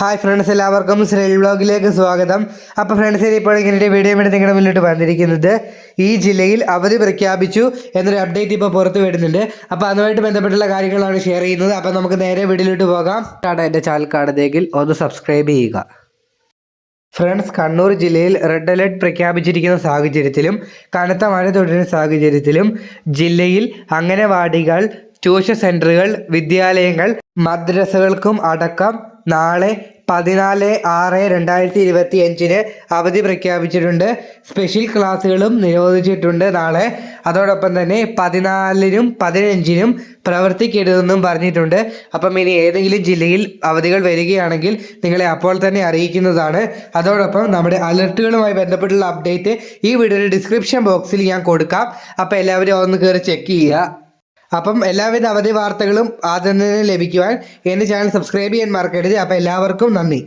Hi friends എല്ലാവർക്കും ശ്രീ വ്ളോഗിലേക്ക് സ്വാഗതം. അപ്പോൾ ഫ്രണ്ട്സ് ഇപ്പോൾ ഇങ്ങനെ വീഡിയോ വേണ്ടി നിങ്ങളുടെ മുന്നിലോട്ട് വന്നിരിക്കുന്നത്. ഈ ജില്ലയിൽ അവധി പ്രഖ്യാപിച്ചു എന്നൊരു അപ്ഡേറ്റ് ഇപ്പോൾ പുറത്ത് വരുന്നുണ്ട്. അപ്പോൾ അതുമായിട്ട് ബന്ധപ്പെട്ടുള്ള കാര്യങ്ങളാണ് ഷെയർ ചെയ്യുന്നത്. അപ്പോൾ നമുക്ക് നേരെ വീഡിയോയിലോട്ട് പോകാം. കാട് എന്റെ ചാനൽ കാണുന്നെങ്കിൽ ഒന്ന് സബ്സ്ക്രൈബ് ചെയ്യുക. ഫ്രണ്ട്സ് കണ്ണൂർ ജില്ലയിൽ റെഡ് അലേർട്ട് പ്രഖ്യാപിച്ചിരിക്കുന്ന സാഹചര്യത്തിലും കനത്ത മഴ തുടരുന്ന സാഹചര്യത്തിലും ജില്ലയിൽ അംഗനവാടികൾ ട്യൂഷൻ സെന്ററുകൾ വിദ്യാലയങ്ങൾ മദ്രസകൾക്കും അടക്കം നാളെ പതിനാല് ആറ് രണ്ടായിരത്തി ഇരുപത്തി അഞ്ചിന് അവധി പ്രഖ്യാപിച്ചിട്ടുണ്ട്. സ്പെഷ്യൽ ക്ലാസ്സുകളും നിരോധിച്ചിട്ടുണ്ട് നാളെ. അതോടൊപ്പം തന്നെ പതിനാലിനും പതിനഞ്ചിനും പ്രവർത്തിക്കരുതെന്നും പറഞ്ഞിട്ടുണ്ട്. അപ്പം ഇനി ഏതെങ്കിലും ജില്ലയിൽ അവധികൾ വരികയാണെങ്കിൽ നിങ്ങളെ അപ്പോൾ തന്നെ അറിയിക്കുന്നതാണ്. അതോടൊപ്പം നമ്മുടെ അലർട്ടുകളുമായി ബന്ധപ്പെട്ടുള്ള അപ്ഡേറ്റ് ഈ വീഡിയോയുടെ ഡിസ്ക്രിപ്ഷൻ ബോക്സിൽ ഞാൻ കൊടുക്കാം. അപ്പോൾ എല്ലാവരും ഒന്ന് കയറി ചെക്ക് ചെയ്യുക. അപ്പം എല്ലാവിധ അവധി വാർത്തകളും ആദ്യം തന്നെ ലഭിക്കുവാൻ എന്റെ ചാനൽ സബ്സ്ക്രൈബ് ചെയ്യാൻ മറക്കരുത്. അപ്പോൾ എല്ലാവർക്കും നന്ദി.